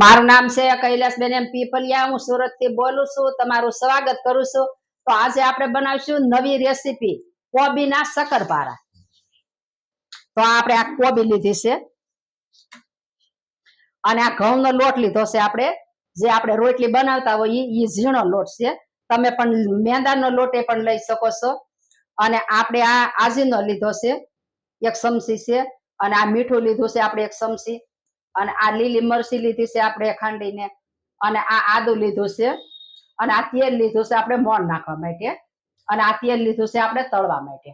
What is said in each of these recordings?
મારું નામ છે કૈલાસબેન એમ પીપલિયા. હું સુરતથી બોલું છું. તમારું સ્વાગત કરું છું. તો આજે આપણે બનાવીશું નવી રેસીપી કોબીના શક્કરપારા. તો આપણે આ કોબી લીધી છે. અને આ ઘઉંનો લોટ લીધો છે આપણે. જે આપણે રોટલી બનાવતા હોય એ ઝીણો લોટ છે. તમે પણ મેંદાનો લોટ એ પણ લઈ શકો છો. અને આપણે આ આજીનો લીધો છે. એક ચમચી છે. અને આ મીઠું લીધું છે આપણે એક ચમચી અને આ લીલી મરસી લીધી છે આપણે ખાંડીને. અને આ આદુ લીધું છે. અને આ તેલ લીધું છે આપણે મોણ નાખવા માટે. અને આ તેલ લીધું છે આપણે તળવા માટે.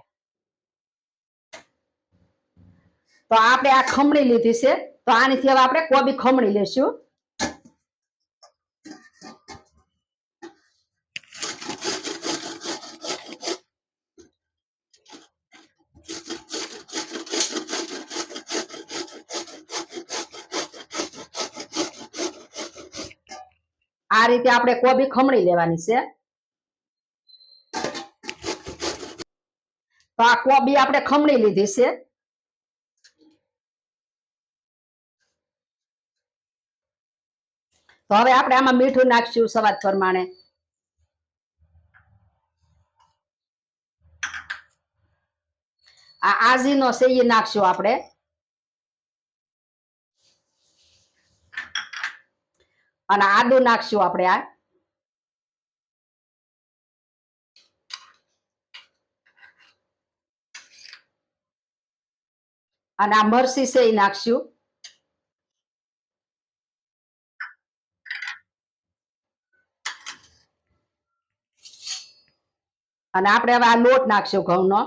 તો આપણે આ ખમણી લીધી છે. તો આનીથી હવે આપણે કોબી ખમણી લેશું આ રીતે આપણે કોબી ખમણી લેવાની છે. તો આ કોબી આપણે ખમણી લીધી છે. તો હવે આપણે આમાં મીઠું નાખશું સ્વાદ પ્રમાણે. આ આજીનો છે એ નાખશું આપણે. અને આદુ નાખશું આપણે આ. અને આ મરસી છે એ નાખશું. અને આપણે હવે આ લોટ નાખશું ઘઉંનો.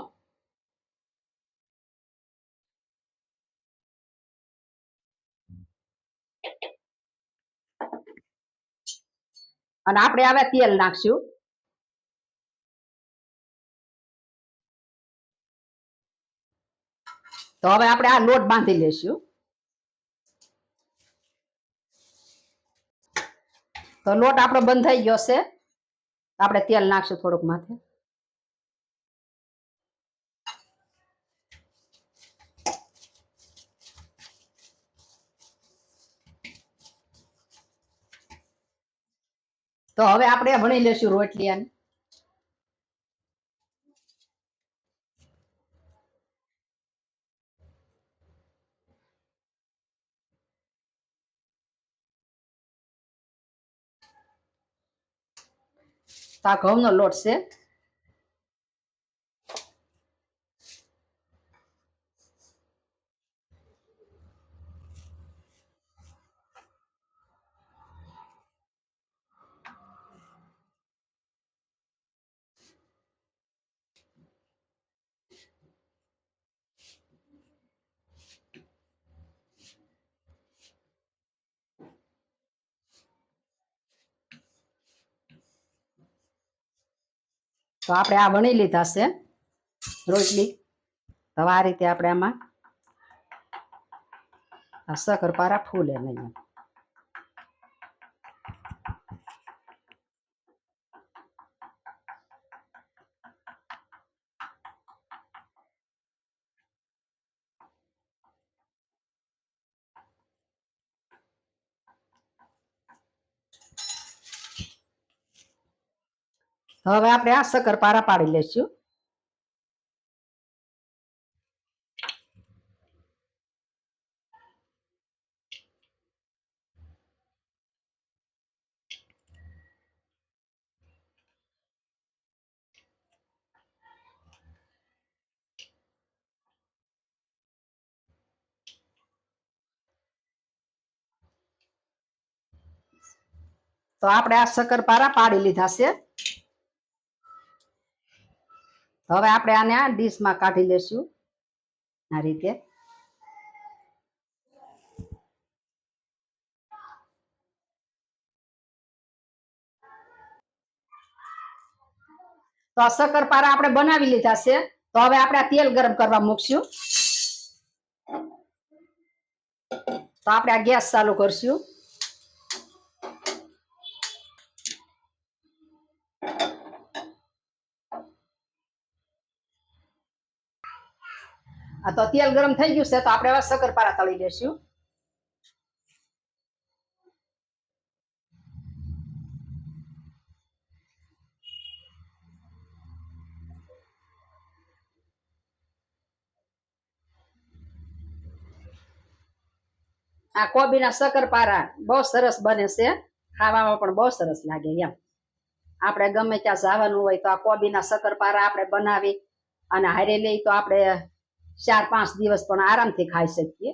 અને આપણે હવે તેલ નાખશું. તો હવે આપણે આ લોટ બાંધી લેશું. તો લોટ આપણો બંધાઈ ગયો છે. આપણે તેલ નાખશું થોડુંક માથે. તો હવે આપણે વણી લેશું રોટલી આને તો આ ઘઉંનો લોટ છે. તો આપણે આ વણી લીધા છે રોટલી. તો આ રીતે આપણે આમાં આ શક્કરપારા ફૂલે નહીં તો હવે આપણે આ શક્કરપારા પાડી લઈશું તો આપણે આ શક્કરપારા પાડી લીધા છે. હવે આપણે આને આ ડીશમાં કાઢી લેશું. આ રીતે. તો આ શક્કરપારા આપણે બનાવી લીધા છે. તો હવે આપણે આ તેલ ગરમ કરવા મૂકશું. તો આપણે આ ગેસ ચાલુ કરશું. આ તો તેલ ગરમ થઈ ગયું છે, તો આપણે હવે શક્કરપારા તળી દેશું આ કોબીના શક્કરપારા બહુ સરસ બને છે, ખાવામાં પણ બહુ સરસ લાગે એમ. આપણે ગમે ત્યાં જવાનું હોય તો આ કોબીના શકરપારા આપણે બનાવી અને હારે લઈ તો આપણે ચાર પાંચ દિવસ પણ આરામથી ખાઈ શકીએ.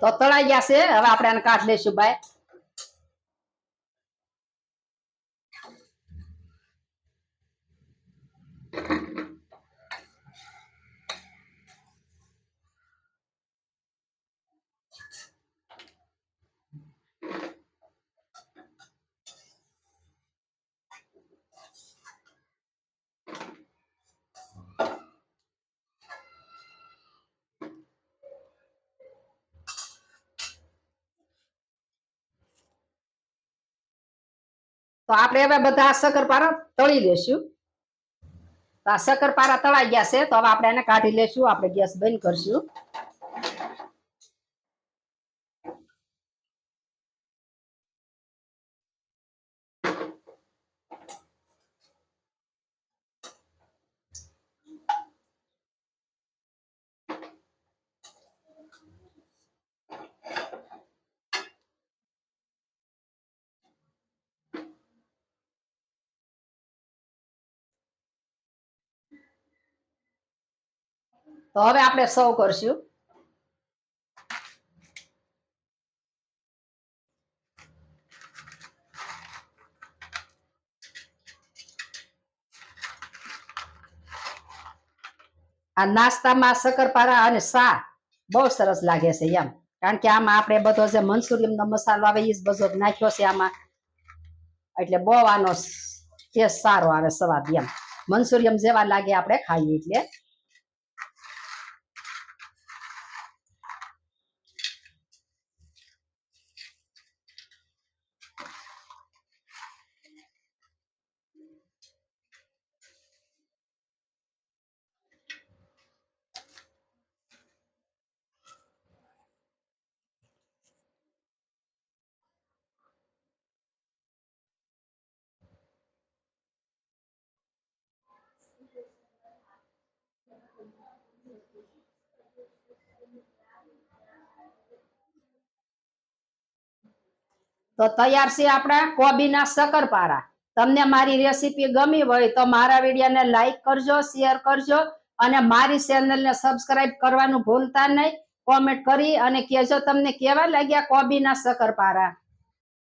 તો તળાઈ ગયા છે. હવે આપણે આને કાઢ લઈશું ભાઈ. તો આપણે હવે બધા શક્કરપારા તળી લેશું. તો આ શક્કરપારા તળાઈ ગયા છે, તો હવે આપણે એને કાઢી લેશું, આપણે ગેસ બંધ કરશું. તો હવે આપણે સર્વ કરશું. આ નાસ્તામાં શક્કરપારા અને સા બહુ સરસ લાગે છે એમ. કારણ કે આમાં આપણે બધો જે મંચુરિયમનો મસાલો આવે એ જ બધો નાખ્યો છે આમાં. એટલે બહુ આનો ટેસ્ટ સારો આવે સ્વાદ એમ. મંચુરિયમ જેવા લાગે આપણે ખાઈએ એટલે. તો તૈયાર છે આપણા કોબીના શક્કરપારા. તમને મારી રેસીપી ગમી હોય તો મારા વિડીયોને લાઈક કરજો શેર કરજો અને મારી ચેનલને સબસ્ક્રાઇબ કરવાનું ભૂલતા નહીં. કોમેન્ટ કરી અને કહેજો તમને કેવા લાગ્યા કોબીના શક્કરપારા.